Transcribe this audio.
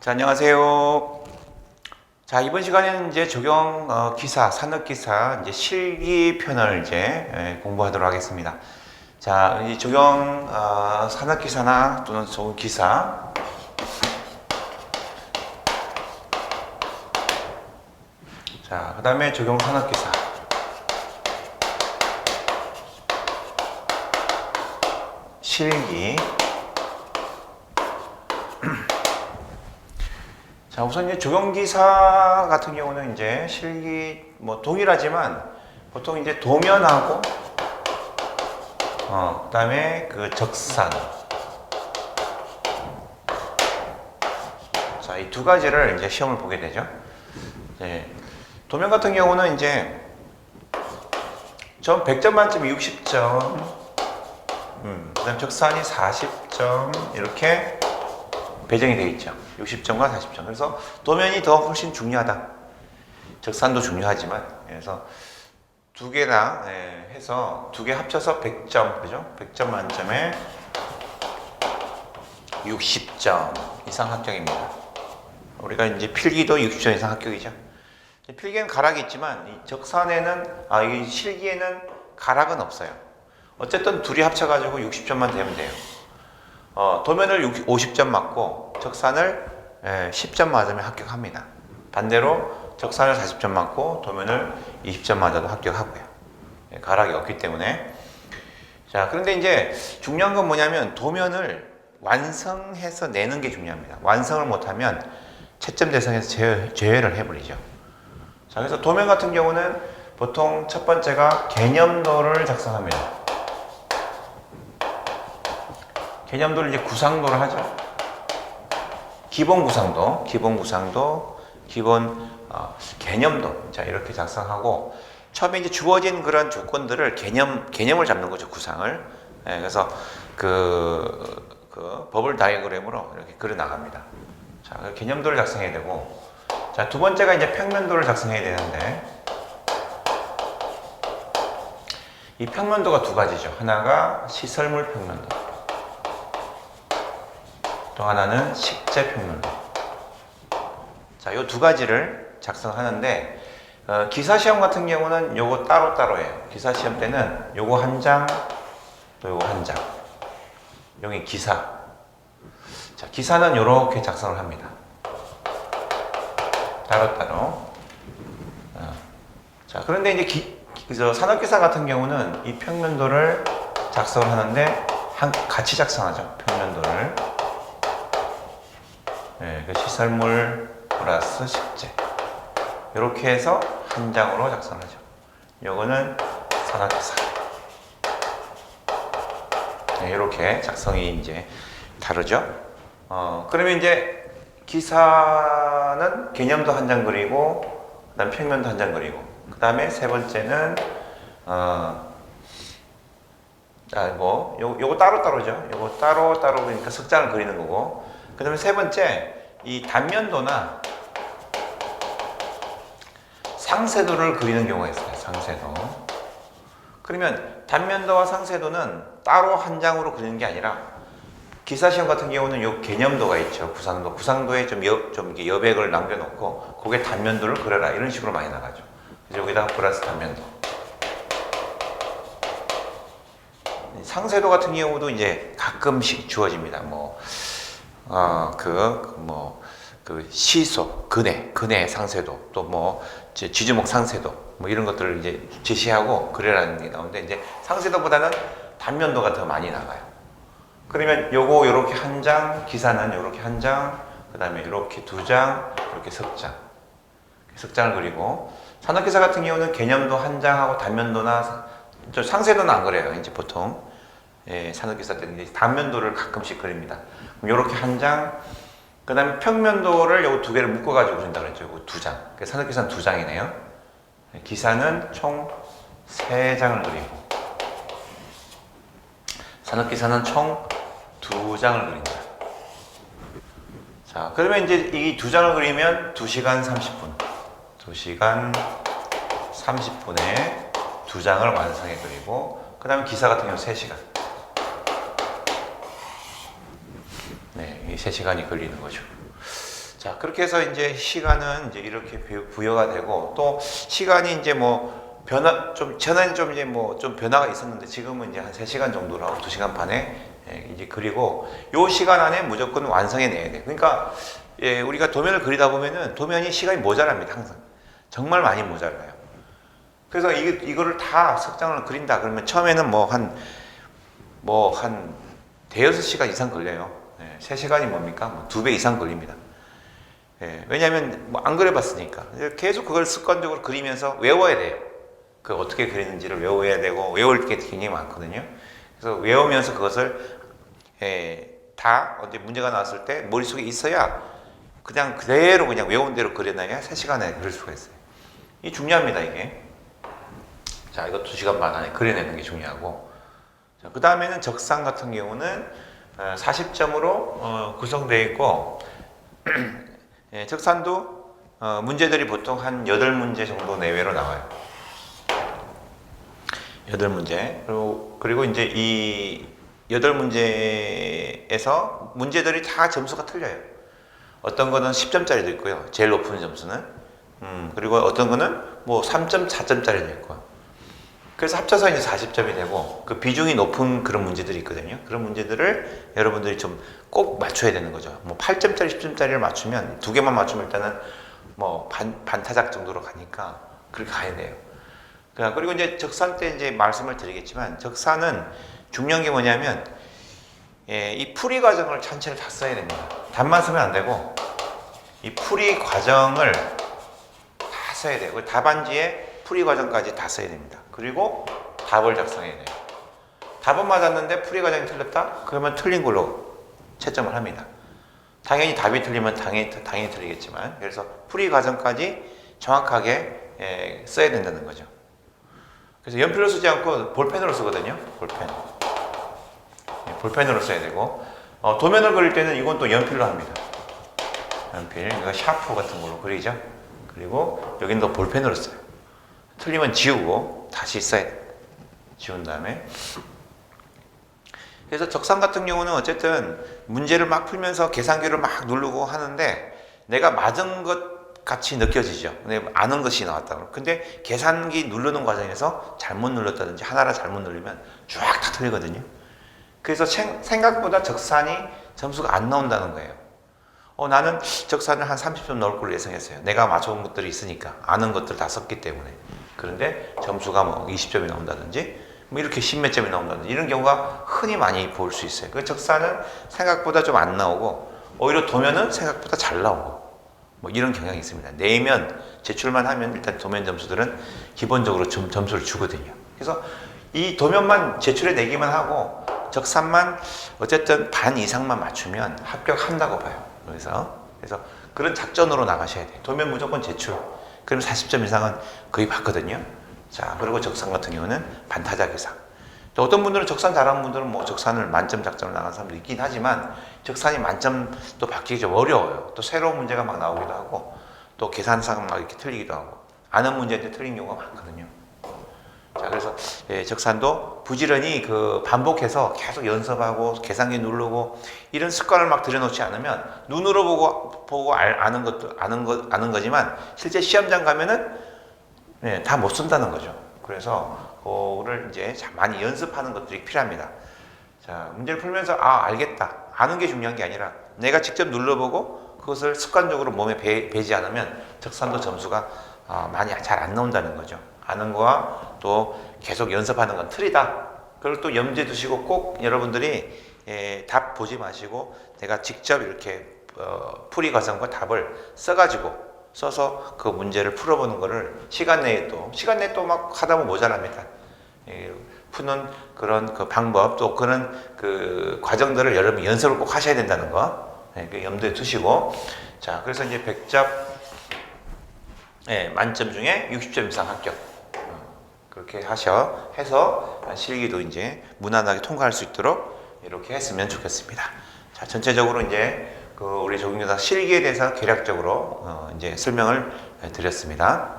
자, 안녕하세요. 자, 이번 시간에는 이제 적용 어, 기사, 산업 기사 이제 실기 편을 이제 예, 공부하도록 하겠습니다. 자, 이 적용 어, 산업 기사나 또는 적용 기사 자, 그다음에 적용 산업 기사 실기 자, 우선 이제 조경기사 같은 경우는 이제 실기 뭐 동일하지만 보통 이제 도면하고 어, 그다음에 그 적산 자, 이 두 가지를 이제 시험을 보게 되죠. 네. 도면 같은 경우는 이제 전 100점 만점에 60점 음, 그다음 적산이 40점 이렇게 배정이 되어 있죠. 60점과 40점. 그래서 도면이 더 훨씬 중요하다. 적산도 중요하지만 그래서 두 개다 예, 해서 두 개 합쳐서 100점 그죠? 100점 만점에 60점 이상 합격입니다. 우리가 이제 필기도 60점 이상 합격이죠. 필기는 가락이 있지만 이 적산에는 아 이 실기에는 가락은 없어요. 어쨌든 둘이 합쳐가지고 60점만 되면 돼요. 어, 도면을 60, 50점 맞고 적산을 예, 10점 맞으면 합격합니다. 반대로 적산을 40점 맞고 도면을 20점 맞아도 합격하고요. 예, 가락이 없기 때문에. 자, 그런데 이제 중요한 건 뭐냐면 도면을 완성해서 내는 게 중요합니다. 완성을 못하면 채점 대상에서 제외, 제외를 해버리죠. 자, 그래서 도면 같은 경우는 보통 첫 번째가 개념도를 작성합니다. 개념도를 이제 구상도를 하죠. 기본 구상도, 기본 구상도, 기본 어, 개념도. 자 이렇게 작성하고 처음에 이제 주어진 그런 조건들을 개념 개념을 잡는 거죠 구상을. 예, 그래서 그, 그 버블 다이어그램으로 이렇게 그려 나갑니다. 자그 개념도를 작성해야 되고 자 두 번째가 이제 평면도를 작성해야 되는데 이 평면도가 두 가지죠. 하나가 시설물 평면도. 또 하나는 식재 평면도. 자, 요 두 가지를 작성하는데 어, 기사 시험 같은 경우는 요거 따로 따로예요. 기사 시험 때는 요거 한 장, 또 요거 한 장. 여기 기사. 자, 기사는 요렇게 작성을 합니다. 따로 따로. 어. 자, 그런데 이제 기, 저 산업기사 같은 경우는 이 평면도를 작성을 하는데 한 같이 작성하죠. 평면도를. 네, 그 시설물 플러스 식재 이렇게 해서 한 장으로 작성하죠. 요거는. 네, 이렇게 작성이 이제 다르죠. 어, 그러면 이제 기사는 개념도 한 장 그리고 그다음 평면도 한 장 그리고 그다음에 세 번째는 어, 아, 뭐, 요, 요거 따로따로죠. 요거 따로따로 그러니까 석장을 그리는 거고. 그 다음에 세 번째, 이 단면도나 상세도를 그리는 경우가 있어요. 상세도. 그러면 단면도와 상세도는 따로 한 장으로 그리는 게 아니라 기사 시험 같은 경우는 요 개념도가 있죠. 구상도. 구상도에 좀, 여, 좀 여백을 남겨놓고 거기에 단면도를 그려라. 이런 식으로 많이 나가죠. 그래서 여기다가 플러스 단면도. 상세도 같은 경우도 이제 가끔씩 주어집니다. 뭐, 어, 그, 뭐, 그 시소, 근해, 근해 상세도, 또 뭐, 지주목 상세도, 뭐 이런 것들을 이제 제시하고 그래라는 게 나오는데, 이제 상세도보다는 단면도가 더 많이 나가요. 그러면 요거 요렇게 한 장, 기사는 요렇게 한 장, 그 다음에 요렇게 두 장, 이렇게 석 장. 석 장을 그리고, 산업기사 같은 경우는 개념도 한 장하고 단면도나, 좀 상세도는 안 그래요, 이제 보통. 예, 산업기사 때는 이제 단면도를 가끔씩 그립니다. 요렇게 한 장, 그 다음에 평면도를 요거 두 개를 묶어가지고 그린다 그랬죠. 요거 두 장. 산업기사는 두 장이네요. 기사는 총 세 장을 그리고, 산업기사는 총 두 장을 그린다. 자, 그러면 이제 이 두 장을 그리면 2시간 30분. 2시간 30분에 두 장을 완성해 그리고, 그 다음에 기사 같은 경우 3시간. 네, 이 3시간이 걸리는 거죠. 자, 그렇게 해서 이제 시간은 이제 이렇게 부- 부여가 되고 또 시간이 이제 뭐 변화 좀 전에는 좀 이제 뭐 좀 변화가 있었는데 지금은 이제 한 3시간 정도라고 2시간 반에 예, 이제 그리고 요 시간 안에 무조건 완성해 내야 돼. 그러니까 예, 우리가 도면을 그리다 보면은 도면이 시간이 모자랍니다. 항상. 정말 많이 모자라요. 그래서 이, 이거를 다 석장을 그린다 그러면 처음에는 뭐 한 뭐 한 대여섯 시간 이상 걸려요. 예, 3시간이 뭡니까? 뭐두배 이상 걸립니다. 예, 왜냐하면 뭐 안 그려봤으니까 계속 그걸 습관적으로 그리면서 외워야 돼요. 그 어떻게 그리는지를 외워야 되고 외울 게 굉장히 많거든요. 그래서 외우면서 그것을 예, 다 언제 문제가 나왔을 때 머릿속에 있어야 그냥 그대로 그냥 외운 대로 그려놔야 3시간에 그릴 수가 있어요. 이 중요합니다, 이게. 자, 이거 2시간 반 안에 그려내는 게 중요하고. 자, 그 다음에는 적상 같은 경우는 40점으로 구성되어 있고, 예, 적산도 어, 문제들이 보통 한 8문제 정도 내외로 나와요. 8문제. 그리고, 그리고 이제 이 8문제에서 문제들이 다 점수가 틀려요. 어떤 거는 10점짜리도 있고요. 제일 높은 점수는. 음, 그리고 어떤 거는 뭐 3.4점짜리도 있고요. 그래서 합쳐서 이제 40점이 되고 그 비중이 높은 그런 문제들이 있거든요. 그런 문제들을 여러분들이 좀 꼭 맞춰야 되는 거죠. 뭐 8점짜리, 10점짜리를 맞추면 두 개만 맞추면 일단은 뭐 반, 반타작 정도로 가니까 그렇게 가야 돼요. 그냥 그리고 이제 적산 때 이제 말씀을 드리겠지만 적산은 중요한 게 뭐냐면 예, 이 풀이 과정을 전체를 다 써야 됩니다. 답만 쓰면 안 되고 이 풀이 과정을 다 써야 돼요. 그 답안지에 풀이 과정까지 다 써야 됩니다. 그리고 답을 작성해야 돼요. 답은 맞았는데 풀이 과정이 틀렸다? 그러면 틀린 걸로 채점을 합니다. 당연히 답이 틀리면 당연히, 당연히 틀리겠지만 그래서 풀이 과정까지 정확하게 예, 써야 된다는 거죠. 그래서 연필로 쓰지 않고 볼펜으로 쓰거든요. 볼펜. 예, 볼펜으로 써야 되고 어, 도면을 그릴 때는 이건 또 연필로 합니다. 연필, 이거 샤프 같은 걸로 그리죠. 그리고 여기는 또 볼펜으로 써요. 틀리면 지우고 다시 써야 돼. 지운 다음에. 그래서 적상 같은 경우는 어쨌든 문제를 막 풀면서 계산기를 막 누르고 하는데 내가 맞은 것 같이 느껴지죠. 근데 아는 것이 나왔다. 근데 계산기 누르는 과정에서 잘못 눌렀다든지 하나를 잘못 누르면 쫙 다 틀리거든요. 그래서 생- 생각보다 적산이 점수가 안 나온다는 거예요. 어, 나는 적산을 한 30점 넣을 걸로 예상했어요. 내가 맞춰온 것들이 있으니까 아는 것들 다 썼기 때문에. 그런데 점수가 뭐 20점이 나온다든지 뭐 이렇게 10몇 점이 나온다든지 이런 경우가 흔히 많이 볼 수 있어요. 그 적산은 생각보다 좀 안 나오고 오히려 도면은 생각보다 잘 나오고 뭐 이런 경향이 있습니다. 내면 제출만 하면 일단 도면 점수들은 기본적으로 점, 점수를 주거든요. 그래서 이 도면만 제출해 내기만 하고 적산만 어쨌든 반 이상만 맞추면 합격한다고 봐요. 그래서 그래서 그런 작전으로 나가셔야 돼요. 도면 무조건 제출. 그럼 40점 이상은 거의 받거든요. 자, 그리고 적산 같은 경우는 반타작 이상. 또 어떤 분들은 적산 잘하는 분들은 뭐 적산을 만점 작전을 나간 사람도 있긴 하지만 적산이 만점 또 받기 좀 어려워요. 또 새로운 문제가 막 나오기도 하고 또 계산상 막 이렇게 틀리기도 하고 아는 문제인데 틀린 경우가 많거든요. 자, 그래서 예, 적산도 부지런히 그 반복해서 계속 연습하고 계산기 누르고 이런 습관을 막 들여놓지 않으면 눈으로 보고 보고 알, 아는 것도 아는 거 아는 거지만 실제 시험장 가면은 예, 다못 쓴다는 거죠. 그래서 그거를 이제 자- 많이 연습하는 것들이 필요합니다. 자, 문제를 풀면서 아 알겠다 아는 게 중요한 게 아니라 내가 직접 눌러보고 그것을 습관적으로 몸에 배, 배지 않으면 적산도 점수가 아, 많이 잘 안 나온다는 거죠. 아는 거와 또 계속 연습하는 건 틀리다. 그걸 또 염두에 두시고 꼭 여러분들이 예, 답 보지 마시고 내가 직접 이렇게 어, 풀이 과정과 답을 써가지고 써서 그 문제를 풀어보는 거를 시간 내에 또 시간 내에 또 막 하다 보면 모자랍니다. 예, 푸는 그런 그 방법 또 그런 그 과정들을 여러분 연습을 꼭 하셔야 된다는 거 예, 그 염두에 두시고 자 그래서 이제 100점 예, 만점 중에 60점 이상 합격 어, 그렇게 하셔 해서 실기도 이제 무난하게 통과할 수 있도록 이렇게 했으면 좋겠습니다. 자 전체적으로 이제 그 우리 조경교사 실기에 대해서 개략적으로 어, 이제 설명을 드렸습니다.